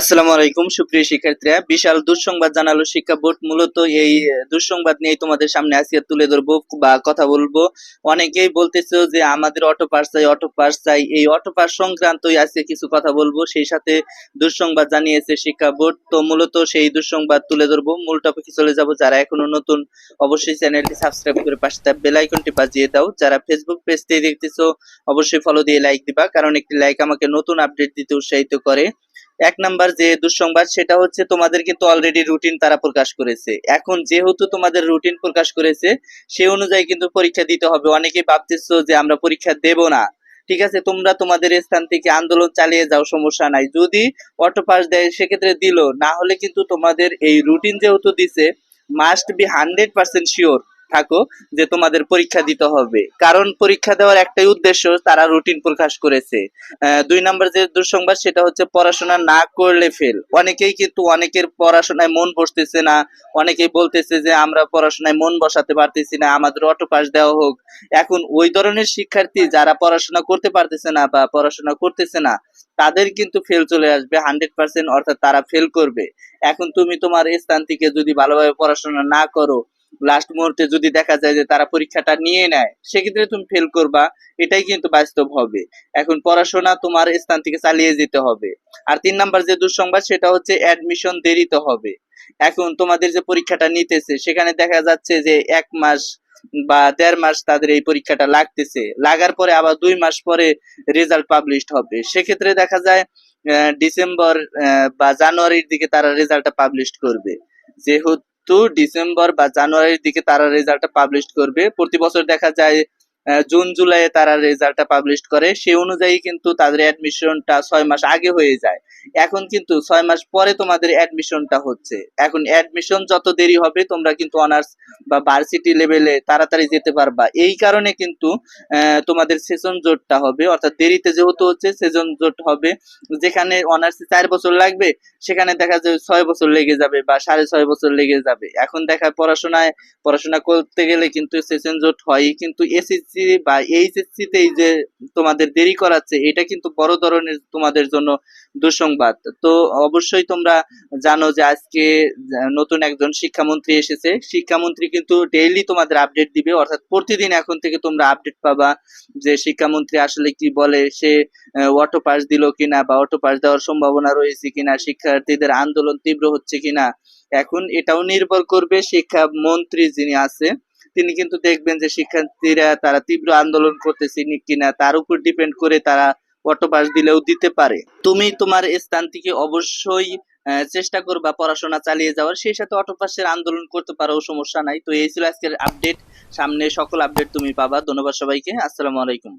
আসসালামু আলাইকুম, সুপ্রিয় শিক্ষার্থীরা। বিশাল দুঃসংবাদ জানালো শিক্ষা বোর্ড। মূলত এই দুঃসংবাদ নিয়ে তোমাদের সামনে আজকে তুলে ধরবো বা কথা বলব। অনেকেই বলতেছো যে আমাদের অটো পাস চাই, অটো পাস চাই। এই অটো পাস সংক্রান্তই আজকে কিছু কথা বলব। সেই সাথে দুঃসংবাদ জানিয়েছে শিক্ষা বোর্ড। তো মূলত সেই দুঃসংবাদ তুলে ধরবো। মূল টপিকে চলে যাব। যারা এখনও নতুন, অবশ্যই চ্যানেলটি সাবস্ক্রাইব করে পাশে থাকা বেল আইকনটি বাজিয়ে দাও। যারা ফেসবুক পেজ থেকে দেখতেছো, অবশ্যই ফলো দিয়ে লাইক দিবা। কারণ একটি লাইক আমাকে নতুন আপডেট দিতে উৎসাহিত করে। এক নাম্বার যে দুঃসংবাদ, সেটা হচ্ছে তোমাদের কিন্তু অলরেডি রুটিন তারা প্রকাশ করেছে। এখন যেহেতু তোমাদের রুটিন প্রকাশ করেছে, সে অনুযায়ী কিন্তু পরীক্ষা দিতে হবে। অনেকেই ভাবতেছো যে আমরা পরীক্ষা দেব না। ঠিক আছে, তোমরা তোমাদের স্থান থেকে আন্দোলন চালিয়ে যাও, সমস্যা নাই। যদি অটো পাস দেয়, সেক্ষেত্রে দিল। না হলে কিন্তু তোমাদের এই রুটিন যেহেতু দিছে must be hundred percent sure থাকো যে তোমাদের পরীক্ষা দিতে হবে। কারণ পরীক্ষা দেওয়ার একটাই উদ্দেশ্য, তারা রুটিন প্রকাশ করেছে। দুই নম্বর যে দুঃসংবাদ, সেটা হচ্ছে পড়াশোনা না করলে ফেল অনেকেই কিন্তু অনেকের পড়াশোনায় মন বসতেছে না, অনেকেই বলতেছে যে আমরা পড়াশোনায় মন বসাতে পারতেছি না, আমাদের অটো পাস দেওয়া হোক। এখন ওই ধরনের শিক্ষার্থী যারা পড়াশোনা করতে পারতেছে না বা পড়াশোনা করতেছে না, তাদের কিন্তু ফেল চলে আসবে হান্ড্রেড পার্সেন্ট অর্থাৎ তারা ফেল করবে। এখন তুমি তোমার স্থান থেকে যদি ভালোভাবে পড়াশোনা না করো লাস্ট মুহূর্তে যদি দেখা যায় যে তারা পরীক্ষাটা নিয়ে নেয়, সেক্ষেত্রে তুমি ফেল করবা। এটাই কিন্তু বাস্তব হবে। এখন পড়াশোনা তোমার স্থান থেকে চালিয়ে যেতে হবে। আর তিন নাম্বার যে দুঃসংবাদ, সেটা হচ্ছে অ্যাডমিশন দেরিতে হবে। এখন তোমাদের যে পরীক্ষাটা নিতেছে, সেখানে দেখা যাচ্ছে যে এক মাস বা দেড় মাস তাদের এই পরীক্ষাটা লাগতেছে। লাগার পরে আবার দুই মাস পরে রেজাল্ট পাবলিশড হবে। সেক্ষেত্রে দেখা যায় ডিসেম্বর বা জানুয়ারির দিকে তারা রেজাল্টটা পাবলিশ করবে। যেহেতু ডিসেম্বর বা জানুয়ারির দিকে তারা রেজাল্টটা পাবলিশ করবে। প্রতি বছর দেখা যায় জুন জুলাইয়ে তারা রেজাল্টটা পাবলিশ করে। সেই অনুযায়ী কিন্তু তাদের অ্যাডমিশনটা ছয় মাস আগে হয়ে যায়। এখন কিন্তু ছয় মাস পরে তোমাদের অ্যাডমিশনটা হচ্ছে। এখন অ্যাডমিশন যত দেরি হবে, তোমরা কিন্তু অনার্স বা ভার্সিটি লেভেলে তাড়াতাড়ি যেতে পারবা। এই কারণে কিন্তু তোমাদের সেশন জোটটা হবে। অর্থাৎ দেরিতে যেহেতু হচ্ছে সেশন জোট হবে। যেখানে অনার্সে চার বছর লাগবে, সেখানে দেখা যাবে ছয় বছর লেগে যাবে বা সাড়ে ছয় বছর লেগে যাবে। এখন দেখা পড়াশোনায়, পড়াশোনা করতে গেলে কিন্তু সেশন জোট হয় কিন্তু এসএসসি বা এইচএসসি তেই যে তোমাদের দেরি করাচ্ছে, এটা কিন্তু বড় ধরনের তোমাদের জন্য দুঃসংবাদ। তো অবশ্যই তোমরা জানো যে আজকে নতুন একজন শিক্ষামন্ত্রী এসেছে। শিক্ষামন্ত্রী কিন্তু ডেইলি তোমাদের আপডেট দিবে, অর্থাৎ প্রতিদিন এখন থেকে তোমরা আপডেট পাবা যে শিক্ষামন্ত্রী আসলে কি বলে, সে অটো পাস দিল কিনা বা অটো পাস দেওয়ার সম্ভাবনা রয়েছে কিনা, শিক্ষার্থীদের আন্দোলন তীব্র হচ্ছে কিনা, এখন এটাও নির্ভর করবে শিক্ষামন্ত্রী যিনি আছে। তিনি কিন্তু দেখবেন যে শিক্ষার্থীরা তারা তীব্র আন্দোলন করতেছে কিনা, তার উপর ডিপেন্ড করে তারা অটোপাস দিলেও দিতে পারে। তুমি তোমার স্থান থেকে অবশ্যই চেষ্টা করবা পড়াশোনা চালিয়ে যাওয়ার, সেই সাথে অটোপাসের আন্দোলন করতে পারো, সমস্যা নাই। তো এই ছিল আজকের আপডেট সামনে সকল আপডেট তুমি পাবা। ধন্যবাদ সবাইকে। আসসালামু আলাইকুম।